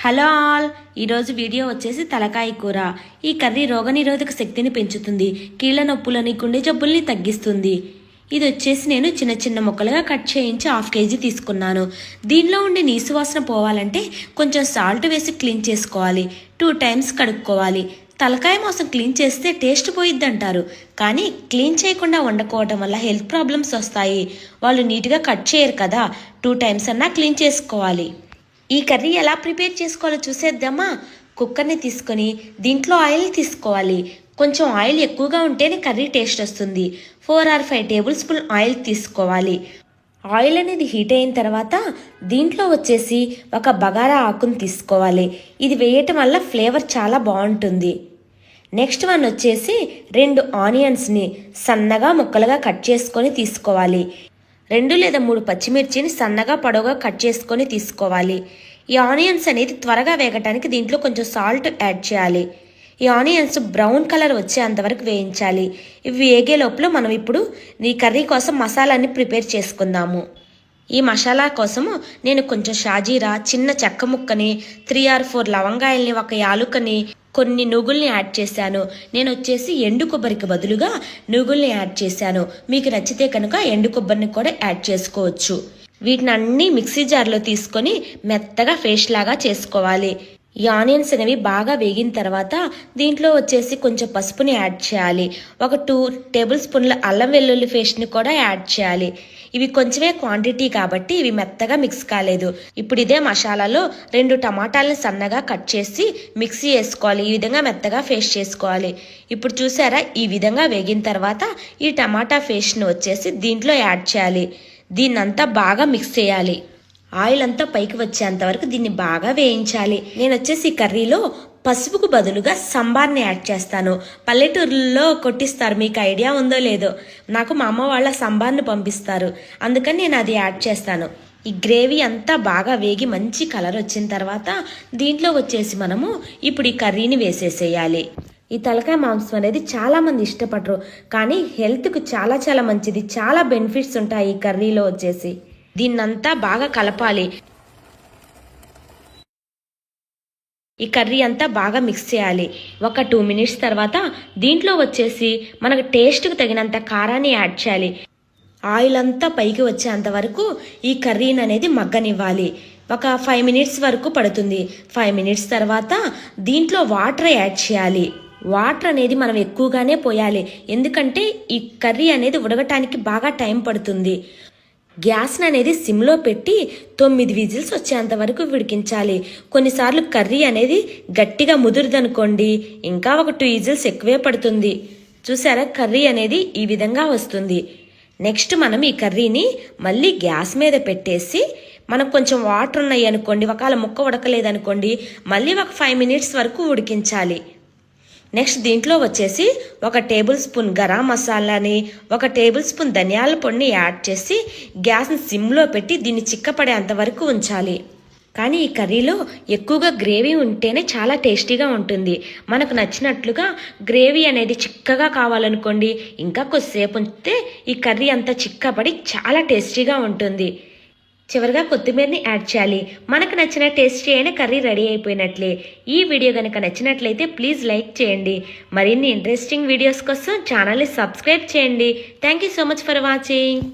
Hello all. ఈరోజు video వచ్చేసి తలకాయ కూర. ఈ కర్రీ రోగనిరోధక శక్తిని పెంచుతుంది. కీళ్ళ నొప్పులని గుండె జబ్బుల్ని తగ్గిస్తుంది. ఇది వచ్చేసి నేను చిన్న చిన్న ముక్కలుగా కట్ చేయించి హాఫ్ కేజీ తీసుకున్నాను. దీనిలో ఉండే నీసు వాసన పోవాలంటే కొంచెం సాల్ట్ వేసి క్లీన్ చేసుకోవాలి. టూ టైమ్స్ కడుక్కోవాలి. తలకాయ మోసం క్లీన్ చేస్తే టేస్ట్ పోయిద్దంటారు. కానీ క్లీన్ చేయకుండా వండుకోవడం వల్ల హెల్త్ ప్రాబ్లమ్స్ వస్తాయి. వాళ్ళు నీట్గా కట్ చేయరు కదా. టూ టైమ్స్ అన్నా క్లీన్ చేసుకోవాలి. ఈ కర్రీ ఎలా ప్రిపేర్ చేసుకోవాలో చూసేద్దామా? కుక్కర్ని తీసుకొని దీంట్లో ఆయిల్ తీసుకోవాలి. కొంచెం ఆయిల్ ఎక్కువగా ఉంటేనే కర్రీ టేస్ట్ వస్తుంది. Four or five tablespoon oil తీసుకోవాలి. ఆయిల్ అనేది హీట్ అయిన తర్వాత దీంట్లో వచ్చేసి ఒక బగారా ఆకును తీసుకోవాలి. ఇది వేయటం వల్ల ఫ్లేవర్ చాలా బాగుంటుంది. నెక్స్ట్ వన్ వచ్చేసి రెండు ఆనియన్స్ని సన్నగా ముక్కలుగా కట్ చేసుకొని తీసుకోవాలి. రెండు లేదా మూడు పచ్చిమిర్చిని సన్నగా పొడవుగా కట్ చేసుకొని తీసుకోవాలి. ఈ ఆనియన్స్ అనేది త్వరగా వేగటానికి దీంట్లో కొంచెం సాల్ట్ యాడ్ చేయాలి. ఈ ఆనియన్స్ బ్రౌన్ కలర్ వచ్చేంత వరకు వేయించాలి. ఇవి వేగే లోపల మనం ఇప్పుడు ఈ కర్రీ కోసం మసాలాని ప్రిపేర్ చేసుకుందాము. ఈ మసాలా కోసము నేను కొంచెం షాజీరా చిన్న చెక్క ముక్కని త్రీ ఆర్ ఫోర్ లవంగాయల్ని ఒక యాలుకని కొన్ని నుగుల్ని యాడ్ చేశాను. నేను వచ్చేసి ఎండు కొబ్బరికి బదులుగా నుగుల్ని యాడ్ చేశాను. మీకు నచ్చితే కనుక ఎండు కొబ్బరిని కూడా యాడ్ చేసుకోవచ్చు. వీటిని అన్ని మిక్సీ జార్లో తీసుకొని మెత్తగా ఫేస్ లాగా చేసుకోవాలి. ఈ ఆనియన్స్ అనేవి బాగా వేగిన తర్వాత దీంట్లో వచ్చేసి కొంచెం పసుపుని యాడ్ చేయాలి. ఒక టూ టేబుల్ స్పూన్ల అల్లం వెల్లుల్లి పేస్ట్ని కూడా యాడ్ చేయాలి. ఇవి కొంచెమే క్వాంటిటీ కాబట్టి ఇవి మెత్తగా మిక్స్ కాలేదు. ఇప్పుడు ఇదే మసాలాలో రెండు టమాటాలను సన్నగా కట్ చేసి మిక్సీ వేసుకోవాలి. ఈ విధంగా మెత్తగా ఫేస్ చేసుకోవాలి. ఇప్పుడు చూసారా? ఈ విధంగా వేగిన తర్వాత ఈ టమాటా పేస్ట్ని వచ్చేసి దీంట్లో యాడ్ చేయాలి. దీన్నంతా బాగా మిక్స్ చేయాలి. ఆయిల్ అంతా పైకి వచ్చేంత వరకు దీన్ని బాగా వేయించాలి. నేను వచ్చేసి ఈ కర్రీలో పసుపుకు బదులుగా సంబార్ని యాడ్ చేస్తాను. పల్లెటూరులో కొట్టిస్తారు. మీకు ఐడియా ఉందో లేదో. నాకు మా అమ్మ వాళ్ళ సంబార్ని పంపిస్తారు. అందుకని నేను అది యాడ్ చేస్తాను. ఈ గ్రేవీ అంతా బాగా వేగి మంచి కలర్ వచ్చిన తర్వాత దీంట్లో వచ్చేసి మనము ఇప్పుడు ఈ కర్రీని వేసేసేయాలి. ఈ తలకాయ మాంసం అనేది చాలామంది ఇష్టపడరు. కానీ హెల్త్కు చాలా చాలా మంచిది. చాలా బెనిఫిట్స్ ఉంటాయి ఈ కర్రీలో వచ్చేసి. దీన్నంతా బాగా కలపాలి. ఈ కర్రీ అంతా బాగా మిక్స్ చేయాలి. ఒక టూ మినిట్స్ తర్వాత దీంట్లో వచ్చేసి మనకు టేస్ట్కి తగినంత కారాన్ని యాడ్ చేయాలి. ఆయిల్ అంతా పైకి వచ్చేంత వరకు ఈ కర్రీని అనేది మగ్గనివ్వాలి. ఒక ఫైవ్ మినిట్స్ వరకు పడుతుంది. ఫైవ్ మినిట్స్ తర్వాత దీంట్లో వాటర్ యాడ్ చేయాలి. వాటర్ అనేది మనం ఎక్కువగానే పోయాలి. ఎందుకంటే ఈ కర్రీ అనేది ఉడకటానికి బాగా టైం పడుతుంది. గ్యాస్ని అనేది సిమ్లో పెట్టి తొమ్మిది విజిల్స్ వచ్చేంత వరకు ఉడికించాలి కొన్నిసార్లు కర్రీ అనేది గట్టిగా ముదురుదనుకోండి. ఇంకా ఒక టూ విజిల్స్ ఎక్కువే పడుతుంది. చూసారా? కర్రీ అనేది ఈ విధంగా వస్తుంది. నెక్స్ట్ మనం ఈ కర్రీని మళ్ళీ గ్యాస్ మీద పెట్టేసి మనకు కొంచెం వాటర్ ఉన్నాయి అనుకోండి ఒకవేళ ముక్క ఉడకలేదనుకోండి మళ్ళీ ఒక ఫైవ్ మినిట్స్ వరకు ఉడికించాలి. నెక్స్ట్ దీంట్లో వచ్చేసి ఒక టేబుల్ స్పూన్ గరం మసాలాని ఒక టేబుల్ స్పూన్ ధనియాల పొడిని యాడ్ చేసి గ్యాస్ని సిమ్లో పెట్టి దీన్ని చిక్కపడేంత వరకు ఉంచాలి. కానీ ఈ కర్రీలో ఎక్కువగా గ్రేవీ ఉంటేనే చాలా టేస్టీగా ఉంటుంది. మనకు నచ్చినట్లుగా గ్రేవీ అనేది చిక్కగా కావాలనుకోండి ఇంకా కొద్దిసేపు ఉంటే ఈ కర్రీ అంతా చిక్కపడి చాలా టేస్టీగా ఉంటుంది. చివరిగా కొత్తిమీరని యాడ్ చేయాలి. మనకు నచ్చిన టేస్టీ అయిన కర్రీ రెడీ అయిపోయినట్లే. ఈ వీడియో కనుక నచ్చినట్లయితే ప్లీజ్ లైక్ చేయండి. మరిన్ని ఇంట్రెస్టింగ్ వీడియోస్ కోసం ఛానల్ని సబ్స్క్రైబ్ చేయండి. Thank you so much for watching.